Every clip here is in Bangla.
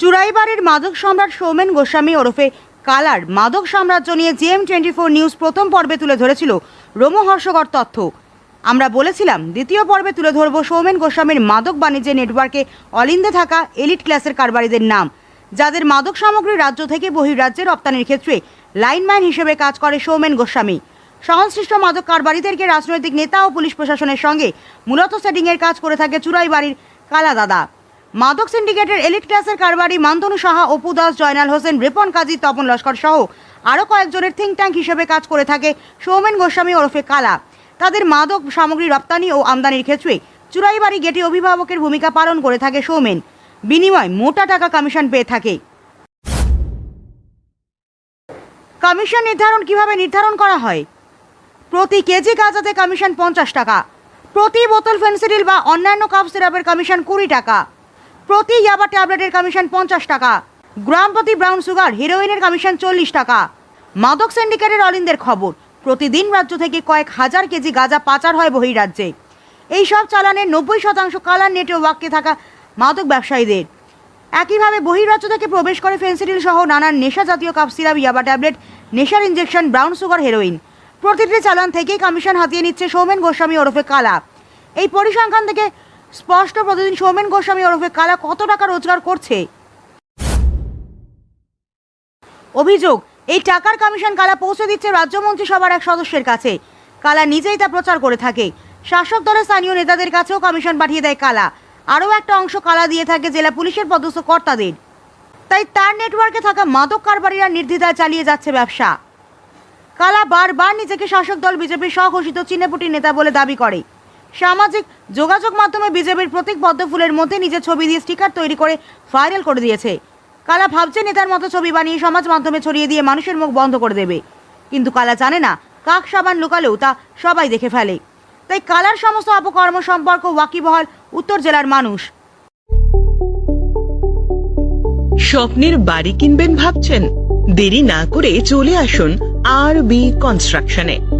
চুরাইবাড়ির মাদক সম্রাট সৌমেন গোস্বামী ওরফে কালার মাদক সাম্রাজ্য নিয়ে জেএম টোয়েন্টি ফোর নিউজ প্রথম পর্বে তুলে ধরেছিল রোমহর্ষকর তথ্য। আমরা বলেছিলাম, দ্বিতীয় পর্বে তুলে ধরব সৌমেন গোস্বামীর মাদক বাণিজ্যের নেটওয়ার্কে অলিন্দে থাকা এলিট ক্লাসের কারবারিদের নাম, যাদের মাদক সামগ্রী রাজ্য থেকে বহির্রাজ্যে রপ্তানির ক্ষেত্রে লাইনম্যান হিসেবে কাজ করে সৌমেন গোস্বামী। সংশ্লিষ্ট মাদক কারবারিদেরকে রাজনৈতিক নেতা ও পুলিশ প্রশাসনের সঙ্গে মূলত সেটিংয়ের কাজ করে থাকে চুরাইবাড়ির কালা দাদা মাদক সিন্ডিকেটের এলিট ক্লাসের কারবারি মান্তনু সাহা, অপু দাস, জয়নাল হোসেন, রিপন কাজী, তপন লস্কর সহ আরও কয়েকজনের থিঙ্ক ট্যাঙ্ক হিসেবে কাজ করে থাকে সৌমেন গোস্বামী ওরফে কালা। তাদের মাদক সামগ্রী রপ্তানি ও আমদানির ক্ষেত্রে চুরাইবাড়ি গেটে অভিভাবকের ভূমিকা পালন করে থাকে সৌমেন। বিনিময় মোটা টাকা কমিশন পেয়ে থাকে। কমিশন নির্ধারণ কীভাবে নির্ধারণ করা হয়? প্রতি কেজি গাঁজাতে কমিশন পঞ্চাশ টাকা। প্রতি বোতল ফেন্সিডিল বা অন্যান্য কাপ সিরাপের কমিশন কুড়ি টাকা। প্রতি ইয়াবা ট্যাবলেটের কমিশন পঞ্চাশ টাকা। গ্রাম প্রতি ব্রাউন সুগার হিরোইনের কমিশন চল্লিশ টাকা। মাদক সিন্ডিকেটের অলিন্দের খবর, প্রতিদিন রাজ্য থেকে কয়েক হাজার কেজি গাঁজা পাচার হয় বহিরাজ্যে। এই সব চালানের নব্বই শতাংশ কালার নেটওয়ার্কে থাকা মাদক ব্যবসায়ীদের। একইভাবে বহির্রাজ্য থেকে প্রবেশ করে ফেন্সিডিল সহ নানান নেশা জাতীয় কাপ সিরাপ, ইয়াবা ট্যাবলেট, নেশার ইঞ্জেকশন ব্রাউন সুগার হেরোইন প্রতিটি চালান থেকেই কমিশন হাতিয়ে নিচ্ছে সৌমেন গোস্বামী ওরফে কালা। এই পরিসংখ্যান থেকে স্পষ্ট প্রতিদিন সৌমেন গোস্বামী ওরফে কালা কত টাকা রোজগার করছে? অভিযোগ, এই টাকার কমিশন কালা পৌঁছে দিচ্ছে রাজ্য মন্ত্রিসভার এক সদস্যের কাছে। কালা নিজেই তা প্রচার করে থাকে। শাসক দলের স্থানীয় নেতাদের কাছেও কমিশন পাঠিয়ে দেয় কালা। আরও একটা অংশ কালা দিয়ে থাকে জেলা পুলিশের পদস্থ কর্তাদের। তাই তার নেটওয়ার্কে থাকা মাদক কারবারিরা নির্দ্বিধায় চালিয়ে যাচ্ছে ব্যবসা। কালা বারবার নিজেকে শাসক দল বিজেপির স্বঘোষিত চিহ্নপুটি নেতা বলে দাবি করে। সামাজিক যোগাযোগ মাধ্যমে বিজেপির প্রতীক পদ্ম ফুলের মধ্যে নিজের ছবি দিয়ে স্টিকার তৈরি করে ভাইরাল করে দিয়েছে। কালা ভাবছে নেতার মতো ছবি বানিয়ে সমাজ মাধ্যমে ছড়িয়ে দিয়ে মানুষের মুখ বন্ধ করে দেবে। কিন্তু কালা জানে না, কাক সাবান লুকালেও তা সবাই দেখে ফেলে। তাই কালার সমস্ত অপকর্ম সম্পর্ক ওয়াকিবহাল উত্তর জেলার মানুষ। স্বপ্নের বাড়ি কিনবেন ভাবছেন? দেরি না করে চলে আসুন আর বি কনস্ট্রাকশনে।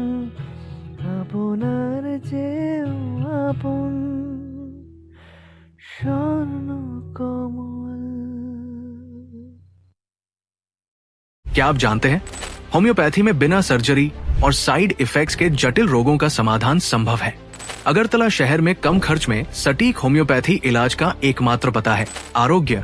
क्या आप जानते हैं? होम्योपैथी में बिना सर्जरी और साइड इफेक्ट्स के जटिल रोगों का समाधान संभव है। अगरतला शहर में कम खर्च में सटीक होम्योपैथी इलाज का एकमात्र पता है। Arogya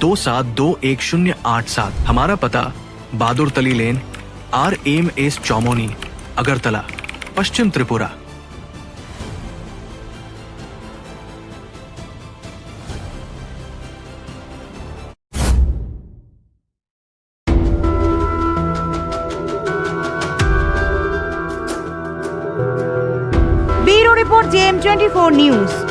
दो सात दो एक शून्य आठ सात। हमारा पता, Bahadur Tali lane, R M S Chowmuhani, Agartala, पश्चिम Tripura. Bureau report JM 24 news.